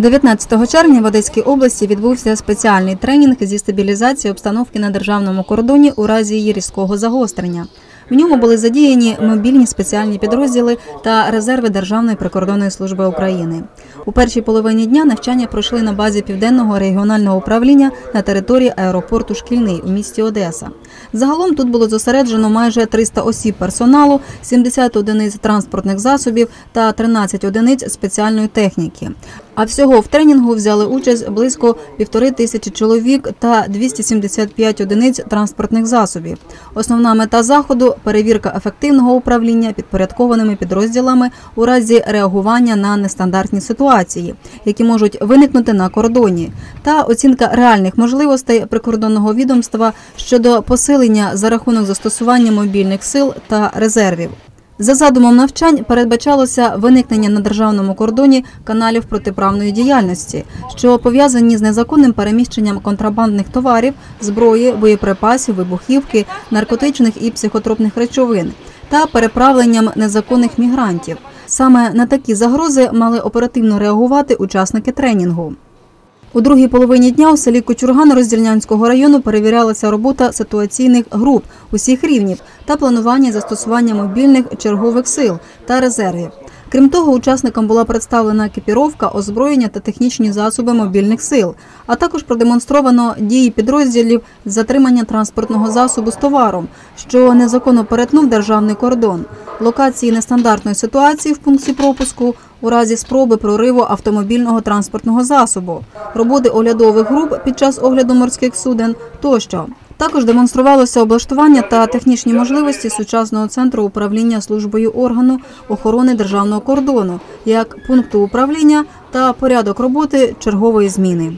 19 червня в Одеській області відбувся спеціальний тренінг зі стабілізації обстановки на державному кордоні у разі її різкого загострення. В ньому були задіяні мобільні спеціальні підрозділи та резерви Державної прикордонної служби України. У першій половині дня навчання пройшли на базі південного регіонального управління на території аеропорту Шкільний у місті Одеса. Загалом тут було зосереджено майже 300 осіб персоналу, 70 одиниць транспортних засобів та 13 одиниць спеціальної техніки. А всього в тренінгу взяли участь близько півтори тисячі чоловік та 275 одиниць транспортних засобів. Основна мета заходу перевірка ефективного управління підпорядкованими підрозділами у разі реагування на нестандартні ситуації, які можуть виникнути на кордоні, та оцінка реальних можливостей прикордонного відомства щодо посилення за рахунок застосування мобільних сил та резервів. За задумом навчань передбачалося виникнення на державному кордоні каналів протиправної діяльності, що пов'язані з незаконним переміщенням контрабандних товарів, зброї, боєприпасів, вибухівки, наркотичних і психотропних речовин та переправленням незаконних мігрантів. Саме на такі загрози мали оперативно реагувати учасники тренінгу. У другій половині дня у селі Кочурган Роздільнянського району перевірялася робота ситуаційних груп усіх рівнів та планування застосування мобільних чергових сил та резервів. Крім того, учасникам була представлена екіпіровка, озброєння та технічні засоби мобільних сил, а також продемонстровано дії підрозділів з затримання транспортного засобу з товаром, що незаконно перетнув державний кордон, локації нестандартної ситуації в пункті пропуску у разі спроби прориву автомобільного транспортного засобу, роботи оглядових груп під час огляду морських суден тощо. Також демонструвалося облаштування та технічні можливості сучасного центру управління службою органу охорони державного кордону як пункту управління та порядок роботи чергової зміни.